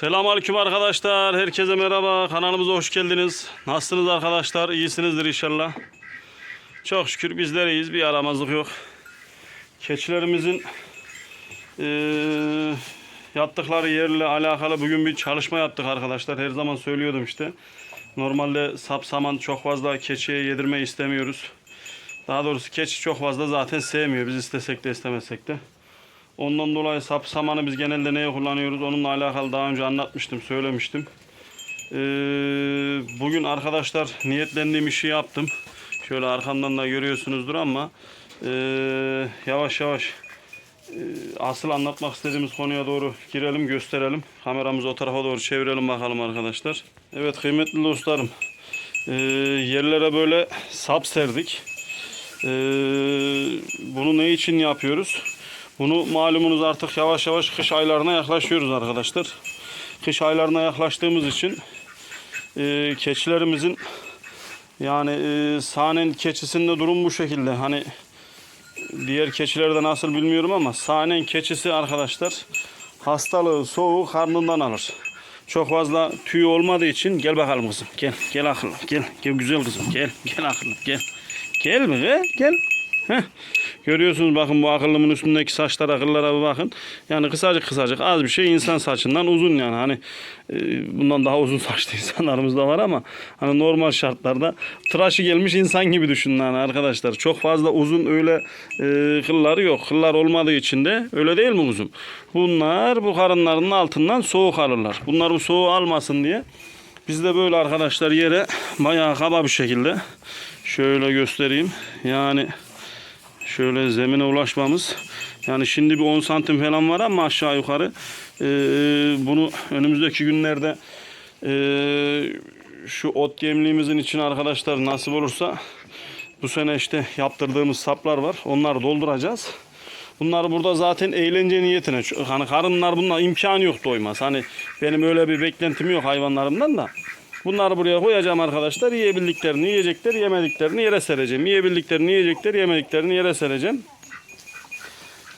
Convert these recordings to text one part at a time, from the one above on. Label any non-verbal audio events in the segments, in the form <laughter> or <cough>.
Selamünaleyküm arkadaşlar. Herkese merhaba. Kanalımıza hoş geldiniz. Nasılsınız arkadaşlar? İyisinizdir inşallah. Çok şükür bizler iyiyiz. Bir aramazlık yok. Keçilerimizin eee, yattıkları yerle alakalı bugün bir çalışma yaptık arkadaşlar. Her zaman söylüyordum işte. Normalde sap saman çok fazla keçiye yedirmeyi istemiyoruz. Daha doğrusu keçi çok fazla zaten sevmiyor. Biz istesek de istemesek de. Ondan dolayı sap samanı biz genelde neye kullanıyoruz? Onunla alakalı daha önce anlatmıştım, söylemiştim. Ee, bugün arkadaşlar niyetlendiğim işi yaptım. Şöyle arkamdan da görüyorsunuzdur ama ee, yavaş yavaş ee, asıl anlatmak istediğimiz konuya doğru girelim, gösterelim. Kameramızı o tarafa doğru çevirelim bakalım arkadaşlar. Evet kıymetli dostlarım. ee, yerlere böyle sap serdik. Ee, bunu ne için yapıyoruz? Bunu malumunuz artık yavaş yavaş kış aylarına yaklaşıyoruz arkadaşlar. Kış aylarına yaklaştığımız için e, keçilerimizin yani e, sahnen keçisinde durum bu şekilde. Hani diğer keçilerde nasıl bilmiyorum ama sahnen keçisi arkadaşlar hastalığı soğuğu karnından alır. Çok fazla tüy olmadığı için gel bakalım kızım. Gel gel akıllım gel. Gel güzel kızım gel. Gel akıllım gel. Gel mi be? Gel. Heh. Görüyorsunuz bakın bu akıllımın üstündeki saçlar akıllara bir bakın. Yani kısacık kısacık az bir şey insan saçından uzun yani. Hani e, bundan daha uzun <laughs> saçlı insanlarımız da var ama hani normal şartlarda tıraşı gelmiş insan gibi düşünün hani arkadaşlar. Çok fazla uzun öyle e, kılları yok. Kıllar olmadığı için de öyle değil mi kuzum? Bunlar bu karınlarının altından soğuk alırlar. Bunlar bu soğuğu almasın diye biz de böyle arkadaşlar yere bayağı kaba bir şekilde şöyle göstereyim. Yani şöyle zemine ulaşmamız. Yani şimdi bir 10 santim falan var ama aşağı yukarı Ee, bunu önümüzdeki günlerde ee, şu ot yemliğimizin için arkadaşlar nasip olursa bu sene işte yaptırdığımız saplar var. Onları dolduracağız. Bunlar burada zaten eğlence niyetine. Hani karınlar bunlar imkanı yok doymaz. Hani benim öyle bir beklentim yok hayvanlarımdan da. Bunları buraya koyacağım arkadaşlar. Yiyebildiklerini yiyecekler, yemediklerini yere sereceğim. Yiyebildiklerini yiyecekler, yemediklerini yere sereceğim.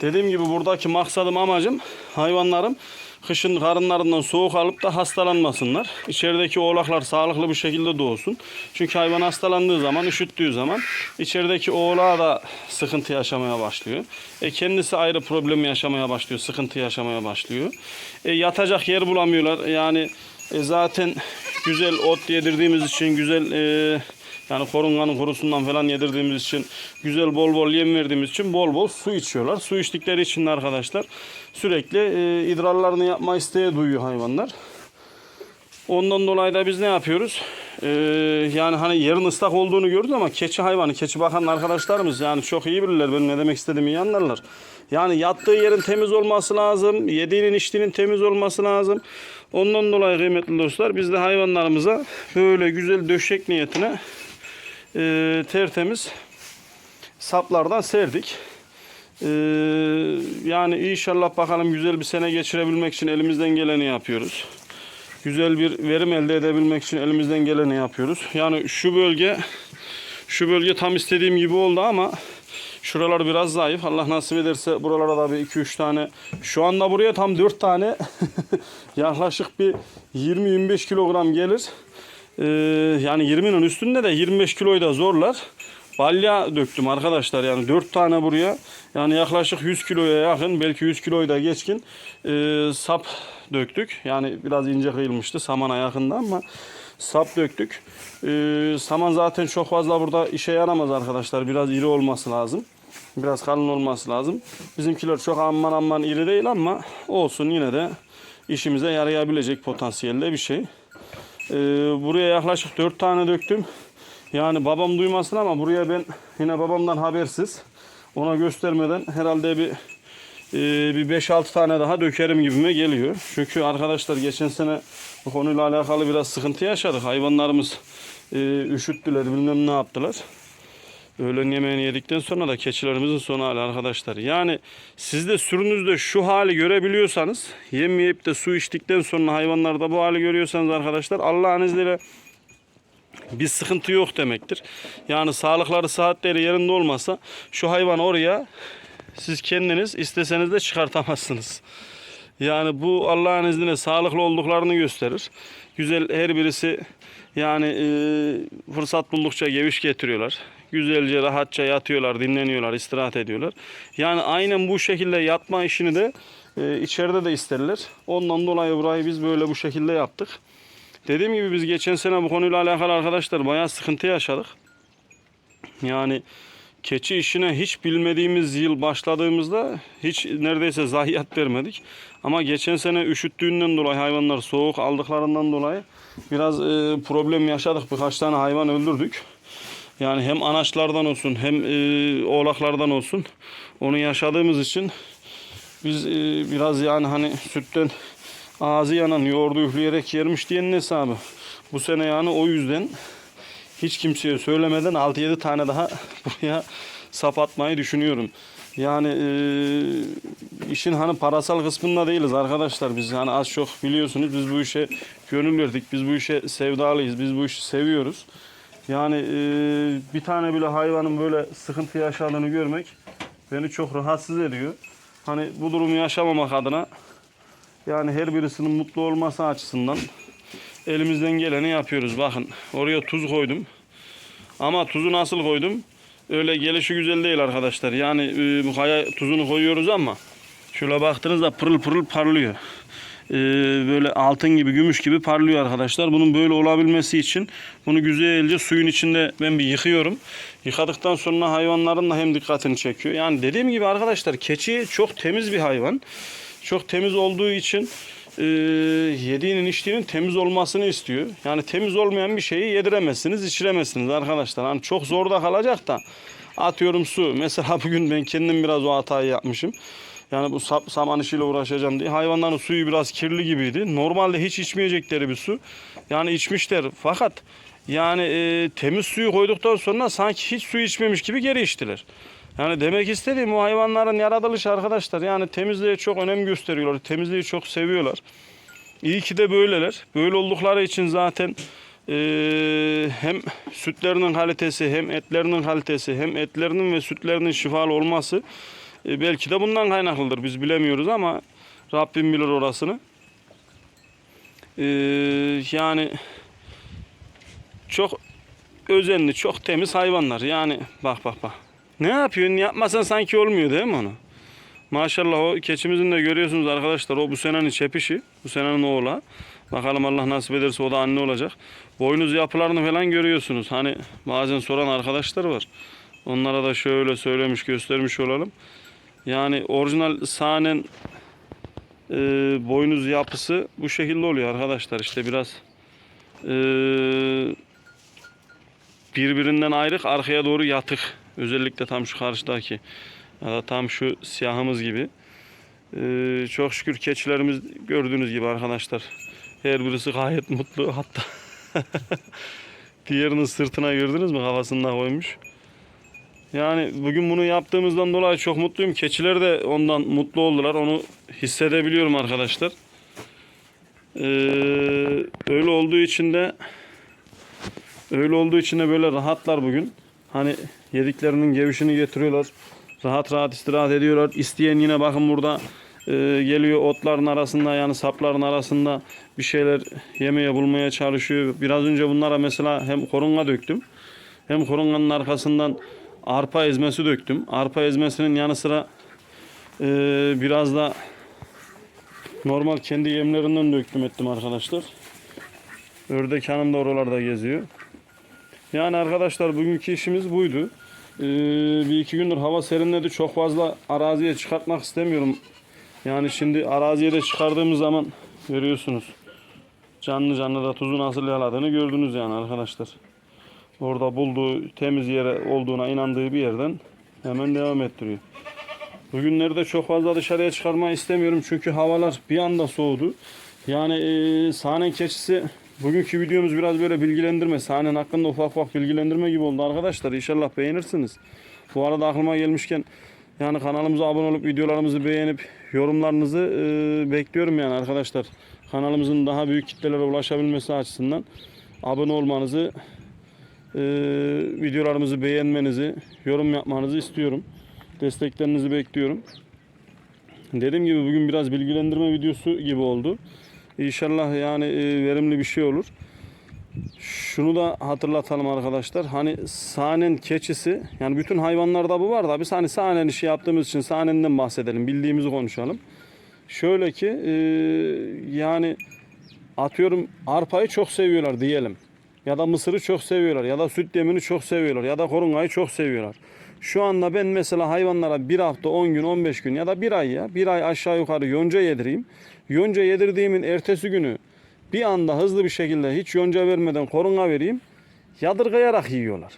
Dediğim gibi buradaki maksadım amacım hayvanlarım kışın karınlarından soğuk alıp da hastalanmasınlar. İçerideki oğlaklar sağlıklı bir şekilde doğsun. Çünkü hayvan hastalandığı zaman, üşüttüğü zaman içerideki oğlağa da sıkıntı yaşamaya başlıyor. E kendisi ayrı problem yaşamaya başlıyor, sıkıntı yaşamaya başlıyor. E yatacak yer bulamıyorlar. Yani e zaten güzel ot yedirdiğimiz için güzel e, yani korunganın kurusundan falan yedirdiğimiz için güzel bol bol yem verdiğimiz için bol bol su içiyorlar. Su içtikleri için de arkadaşlar sürekli e, idrarlarını yapma isteği duyuyor hayvanlar. Ondan dolayı da biz ne yapıyoruz? Ee, yani hani yerin ıslak olduğunu gördük ama keçi hayvanı, keçi bakan arkadaşlarımız yani çok iyi bilirler benim ne demek istediğimi iyi anlarlar. Yani yattığı yerin temiz olması lazım, yediğinin içtiğinin temiz olması lazım. Ondan dolayı kıymetli dostlar biz de hayvanlarımıza böyle güzel döşek niyetine e, tertemiz saplardan serdik. Ee, yani inşallah bakalım güzel bir sene geçirebilmek için elimizden geleni yapıyoruz. Güzel bir verim elde edebilmek için elimizden geleni yapıyoruz. Yani şu bölge şu bölge tam istediğim gibi oldu ama şuralar biraz zayıf. Allah nasip ederse buralara da bir 2-3 tane şu anda buraya tam 4 tane <laughs> yaklaşık bir 20-25 kilogram gelir. Ee, yani 20'nin üstünde de 25 kiloyu da zorlar. Balya döktüm arkadaşlar yani 4 tane buraya yani yaklaşık 100 kiloya yakın belki 100 kiloyu da geçkin e, sap döktük. Yani biraz ince kıyılmıştı samana yakında ama sap döktük. E, saman zaten çok fazla burada işe yaramaz arkadaşlar biraz iri olması lazım. Biraz kalın olması lazım. Bizimkiler çok aman aman iri değil ama olsun yine de işimize yarayabilecek potansiyelde bir şey. Ee, buraya yaklaşık 4 tane döktüm. Yani babam duymasın ama buraya ben yine babamdan habersiz ona göstermeden herhalde bir e, bir 5-6 tane daha dökerim gibime geliyor. Çünkü arkadaşlar geçen sene bu konuyla alakalı biraz sıkıntı yaşadık. Hayvanlarımız e, üşüttüler bilmem ne yaptılar. Öğlen yemeğini yedikten sonra da keçilerimizin son hali arkadaşlar. Yani siz de sürünüzde şu hali görebiliyorsanız yemeyip de su içtikten sonra hayvanlarda bu hali görüyorsanız arkadaşlar Allah'ın izniyle bir sıkıntı yok demektir. Yani sağlıkları saatleri yerinde olmasa şu hayvan oraya siz kendiniz isteseniz de çıkartamazsınız. Yani bu Allah'ın izniyle sağlıklı olduklarını gösterir. Güzel her birisi yani e, fırsat buldukça geviş getiriyorlar. Güzelce rahatça yatıyorlar, dinleniyorlar, istirahat ediyorlar. Yani aynen bu şekilde yatma işini de e, içeride de isterler. Ondan dolayı burayı biz böyle bu şekilde yaptık. Dediğim gibi biz geçen sene bu konuyla alakalı arkadaşlar bayağı sıkıntı yaşadık. Yani keçi işine hiç bilmediğimiz yıl başladığımızda hiç neredeyse zayiat vermedik. Ama geçen sene üşüttüğünden dolayı hayvanlar soğuk aldıklarından dolayı biraz e, problem yaşadık. Birkaç tane hayvan öldürdük. Yani hem anaçlardan olsun hem e, oğlaklardan olsun onu yaşadığımız için biz e, biraz yani hani sütten ağzı yanan yoğurdu üfleyerek yermiş diyenin hesabı. Bu sene yani o yüzden hiç kimseye söylemeden 6-7 tane daha <laughs> buraya sap atmayı düşünüyorum. Yani e, işin hani parasal kısmında değiliz arkadaşlar. Biz hani az çok biliyorsunuz biz bu işe gönül verdik. Biz bu işe sevdalıyız. Biz bu işi seviyoruz. Yani e, bir tane bile hayvanın böyle sıkıntı yaşadığını görmek beni çok rahatsız ediyor. Hani bu durumu yaşamamak adına yani her birisinin mutlu olması açısından elimizden geleni yapıyoruz. Bakın oraya tuz koydum. Ama tuzu nasıl koydum? Öyle gelişi güzel değil arkadaşlar. Yani e, kaya tuzunu koyuyoruz ama şöyle baktığınızda pırıl pırıl parlıyor. E, böyle altın gibi, gümüş gibi parlıyor arkadaşlar. Bunun böyle olabilmesi için bunu güzelce suyun içinde ben bir yıkıyorum. Yıkadıktan sonra hayvanların da hem dikkatini çekiyor. Yani dediğim gibi arkadaşlar keçi çok temiz bir hayvan. Çok temiz olduğu için e, yediğinin içtiğinin temiz olmasını istiyor. Yani temiz olmayan bir şeyi yediremezsiniz, içiremezsiniz arkadaşlar. Hani çok zorda kalacak da atıyorum su. Mesela <laughs> bugün ben kendim biraz o hatayı yapmışım. Yani bu sap, saman işiyle uğraşacağım diye. Hayvanların suyu biraz kirli gibiydi. Normalde hiç içmeyecekleri bir su. Yani içmişler. Fakat yani e, temiz suyu koyduktan sonra sanki hiç su içmemiş gibi geri içtiler. Yani demek istediğim o hayvanların yaratılışı arkadaşlar. Yani temizliğe çok önem gösteriyorlar. Temizliği çok seviyorlar. İyi ki de böyleler. Böyle oldukları için zaten e, hem sütlerinin kalitesi hem etlerinin kalitesi hem etlerinin ve sütlerinin şifalı olması e, belki de bundan kaynaklıdır. Biz bilemiyoruz ama Rabbim bilir orasını. E, yani çok özenli, çok temiz hayvanlar. Yani bak bak bak. Ne yapıyorsun? Yapmasan sanki olmuyor değil mi onu? Maşallah o keçimizin de görüyorsunuz arkadaşlar. O bu senenin çepişi. Bu senenin oğla. Bakalım Allah nasip ederse o da anne olacak. Boynuz yapılarını falan görüyorsunuz. Hani bazen soran arkadaşlar var. Onlara da şöyle söylemiş göstermiş olalım. Yani orijinal sahnen e, boynuz yapısı bu şekilde oluyor arkadaşlar. İşte biraz e, birbirinden ayrık arkaya doğru yatık. Özellikle tam şu karşıdaki ya da tam şu siyahımız gibi. Ee, çok şükür keçilerimiz gördüğünüz gibi arkadaşlar. Her birisi gayet mutlu hatta. <laughs> Diğerinin sırtına gördünüz mü kafasında koymuş. Yani bugün bunu yaptığımızdan dolayı çok mutluyum. Keçiler de ondan mutlu oldular. Onu hissedebiliyorum arkadaşlar. Ee, öyle olduğu için de öyle olduğu için de böyle rahatlar bugün. Hani yediklerinin gevişini getiriyorlar. Rahat rahat istirahat ediyorlar. İsteyen yine bakın burada e, geliyor otların arasında yani sapların arasında bir şeyler yemeye bulmaya çalışıyor. Biraz önce bunlara mesela hem korunga döktüm. Hem korunganın arkasından arpa ezmesi döktüm. Arpa ezmesinin yanı sıra e, biraz da normal kendi yemlerinden döktüm ettim arkadaşlar. Ördek hanım da oralarda geziyor. Yani arkadaşlar bugünkü işimiz buydu. Ee, bir iki gündür hava serinledi. Çok fazla araziye çıkartmak istemiyorum. Yani şimdi araziye de çıkardığımız zaman görüyorsunuz. Canlı canlı da tuzu nasıl yaladığını gördünüz yani arkadaşlar. Orada bulduğu temiz yere olduğuna inandığı bir yerden hemen devam ettiriyor. Bugünlerde çok fazla dışarıya çıkarmayı istemiyorum çünkü havalar bir anda soğudu. Yani e, sahne keçisi bugünkü videomuz biraz böyle bilgilendirme. Sahnen hakkında ufak ufak bilgilendirme gibi oldu arkadaşlar. İnşallah beğenirsiniz. Bu arada aklıma gelmişken yani kanalımıza abone olup videolarımızı beğenip yorumlarınızı e, bekliyorum yani arkadaşlar. Kanalımızın daha büyük kitlelere ulaşabilmesi açısından abone olmanızı, e, videolarımızı beğenmenizi, yorum yapmanızı istiyorum. Desteklerinizi bekliyorum. Dediğim gibi bugün biraz bilgilendirme videosu gibi oldu. İnşallah yani e, verimli bir şey olur. Şunu da hatırlatalım arkadaşlar. Hani sahnen keçisi yani bütün hayvanlarda bu var da biz hani sahnen işi yaptığımız için sahnenden bahsedelim. Bildiğimizi konuşalım. Şöyle ki e, yani atıyorum arpayı çok seviyorlar diyelim. Ya da mısırı çok seviyorlar. Ya da süt yemini çok seviyorlar. Ya da korungayı çok seviyorlar. Şu anda ben mesela hayvanlara bir hafta, 10 gün, 15 gün ya da bir ay ya bir ay aşağı yukarı yonca yedireyim. Yonca yedirdiğimin ertesi günü bir anda hızlı bir şekilde hiç yonca vermeden korunga vereyim. Yadırgayarak yiyorlar.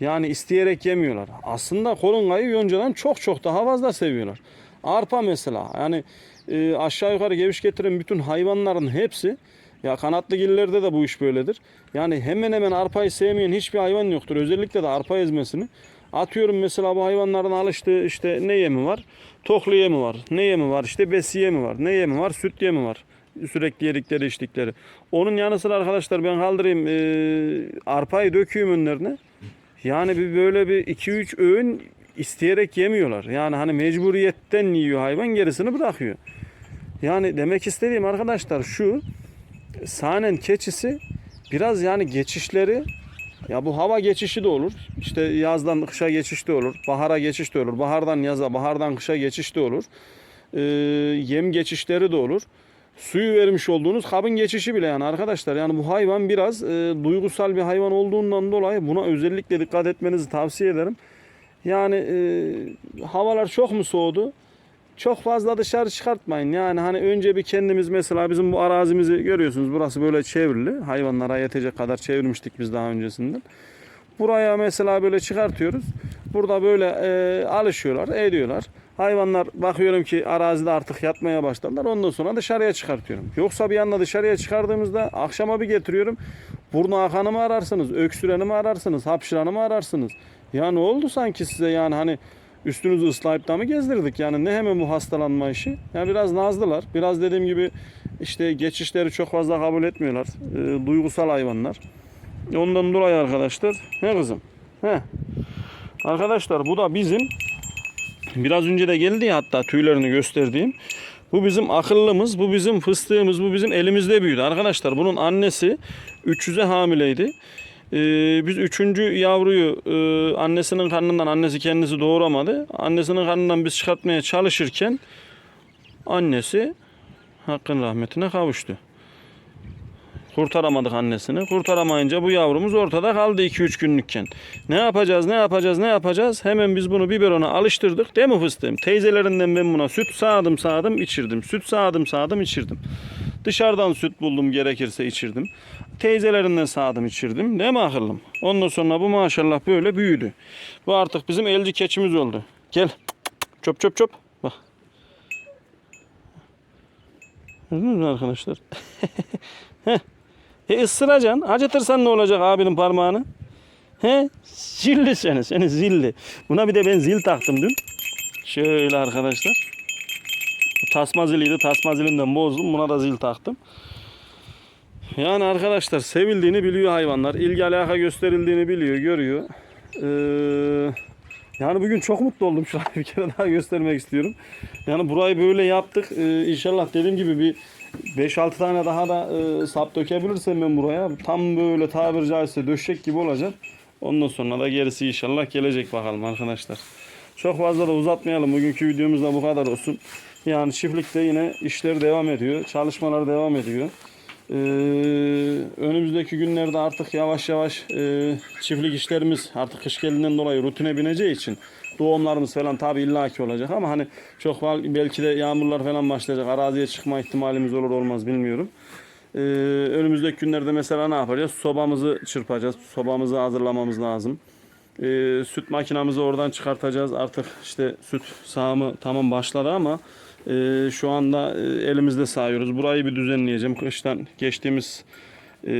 Yani isteyerek yemiyorlar. Aslında korungayı yoncadan çok çok daha fazla seviyorlar. Arpa mesela yani e, aşağı yukarı geviş getiren bütün hayvanların hepsi ya kanatlı gillerde de bu iş böyledir. Yani hemen hemen arpayı sevmeyen hiçbir hayvan yoktur. Özellikle de arpa ezmesini. Atıyorum mesela bu hayvanların alıştığı işte ne yemi var? Toklu yemi var. Ne yemi var? İşte besi yemi var. Ne yemi var? Süt yemi var. Sürekli yedikleri içtikleri. Onun yanı sıra arkadaşlar ben kaldırayım e, arpayı döküyorum önlerine. Yani bir böyle bir 2-3 öğün isteyerek yemiyorlar. Yani hani mecburiyetten yiyor hayvan gerisini bırakıyor. Yani demek istediğim arkadaşlar şu sahnen keçisi biraz yani geçişleri ya bu hava geçişi de olur. İşte yazdan kışa geçiş de olur. Bahara geçiş de olur. Bahardan yaza, bahardan kışa geçiş de olur. Ee, yem geçişleri de olur. Suyu vermiş olduğunuz kabın geçişi bile yani arkadaşlar. Yani bu hayvan biraz e, duygusal bir hayvan olduğundan dolayı buna özellikle dikkat etmenizi tavsiye ederim. Yani e, havalar çok mu soğudu? Çok fazla dışarı çıkartmayın. Yani hani önce bir kendimiz mesela bizim bu arazimizi görüyorsunuz. Burası böyle çevrili. Hayvanlara yetecek kadar çevirmiştik biz daha öncesinden. Buraya mesela böyle çıkartıyoruz. Burada böyle e, alışıyorlar, ediyorlar. Hayvanlar bakıyorum ki arazide artık yatmaya başladılar. Ondan sonra dışarıya çıkartıyorum. Yoksa bir anda dışarıya çıkardığımızda akşama bir getiriyorum. Burnu akanı mı ararsınız, öksüreni mi ararsınız, hapşıranı mı ararsınız? Ya ne oldu sanki size yani hani üstünüzü ıslayıp da mı gezdirdik? Yani ne hemen bu hastalanma işi? Yani biraz nazlılar. Biraz dediğim gibi işte geçişleri çok fazla kabul etmiyorlar. E, duygusal hayvanlar. Ondan dolayı arkadaşlar. Ne kızım? He. Arkadaşlar bu da bizim biraz önce de geldi ya hatta tüylerini gösterdiğim. Bu bizim akıllımız, bu bizim fıstığımız, bu bizim elimizde büyüdü. Arkadaşlar bunun annesi 300'e hamileydi. Ee, biz üçüncü yavruyu e, annesinin karnından, annesi kendisi doğuramadı. Annesinin karnından biz çıkartmaya çalışırken annesi hakkın rahmetine kavuştu. Kurtaramadık annesini. Kurtaramayınca bu yavrumuz ortada kaldı 2-3 günlükken. Ne yapacağız, ne yapacağız, ne yapacağız? Hemen biz bunu biberona alıştırdık. Değil mi fıstığım? Teyzelerinden ben buna süt sağdım sağdım içirdim. Süt sağdım sağdım içirdim. Dışarıdan süt buldum gerekirse içirdim. Teyzelerinden sağdım içirdim. Değil mi akıllım? Ondan sonra bu maşallah böyle büyüdü. Bu artık bizim elci keçimiz oldu. Gel. Çöp çöp çöp. Bak. Gördünüz mü arkadaşlar? <laughs> Heh. E ısıracaksın. Acıtırsan ne olacak abinin parmağını? He? Zilli seni. Seni zilli. Buna bir de ben zil taktım dün. Şöyle arkadaşlar. Tasma ziliydi. Tasma zilinden bozdum. Buna da zil taktım. Yani arkadaşlar sevildiğini biliyor hayvanlar. İlgi alaka gösterildiğini biliyor, görüyor. Ee, yani bugün çok mutlu oldum. <laughs> Şurayı bir kere daha göstermek istiyorum. Yani burayı böyle yaptık. Ee, inşallah dediğim gibi bir 5-6 tane daha da e, sap dökebilirsem ben buraya tam böyle tabiri caizse döşek gibi olacak. Ondan sonra da gerisi inşallah gelecek bakalım arkadaşlar. Çok fazla da uzatmayalım. Bugünkü videomuz da bu kadar olsun. Yani çiftlikte yine işler devam ediyor. Çalışmalar devam ediyor. Ee, önümüzdeki günlerde artık yavaş yavaş e, çiftlik işlerimiz artık kış geldiğinden dolayı rutine bineceği için doğumlarımız falan tabi illaki olacak ama hani çok belki de yağmurlar falan başlayacak. Araziye çıkma ihtimalimiz olur olmaz bilmiyorum. Ee, önümüzdeki günlerde mesela ne yapacağız? Sobamızı çırpacağız. Sobamızı hazırlamamız lazım. Ee, süt makinamızı oradan çıkartacağız. Artık işte süt sağımı tamam başladı ama e, şu anda e, elimizde sağıyoruz. Burayı bir düzenleyeceğim. Kıştan geçtiğimiz e,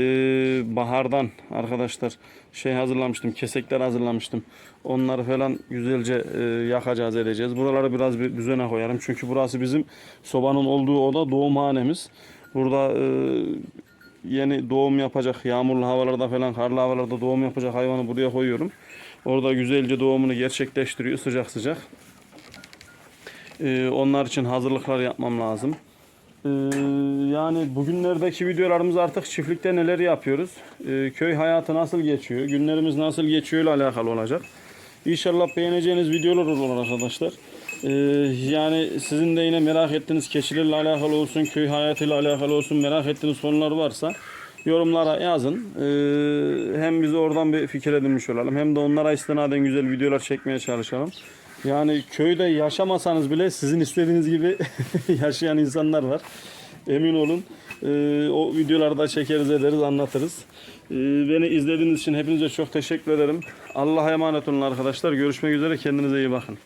bahardan arkadaşlar şey hazırlamıştım. Kesekler hazırlamıştım. Onları falan güzelce e, yakacağız edeceğiz. Buraları biraz bir düzene koyarım. Çünkü burası bizim sobanın olduğu oda doğumhanemiz. Burada e, yeni doğum yapacak yağmurlu havalarda falan karlı havalarda doğum yapacak hayvanı buraya koyuyorum. Orada güzelce doğumunu gerçekleştiriyor sıcak sıcak. Ee, onlar için hazırlıklar yapmam lazım. Ee, yani bugünlerdeki videolarımız artık çiftlikte neler yapıyoruz, ee, köy hayatı nasıl geçiyor, günlerimiz nasıl geçiyor ile alakalı olacak. İnşallah beğeneceğiniz videolar olur arkadaşlar. Yani sizin de yine merak ettiğiniz keçilerle alakalı olsun, köy hayatıyla alakalı olsun merak ettiğiniz konular varsa yorumlara yazın. Hem biz oradan bir fikir edinmiş olalım hem de onlara istinaden güzel videolar çekmeye çalışalım. Yani köyde yaşamasanız bile sizin istediğiniz gibi <laughs> yaşayan insanlar var. Emin olun. Ee, o videoları da çekeriz ederiz anlatırız. Ee, beni izlediğiniz için hepinize çok teşekkür ederim. Allah'a emanet olun arkadaşlar. Görüşmek üzere. Kendinize iyi bakın.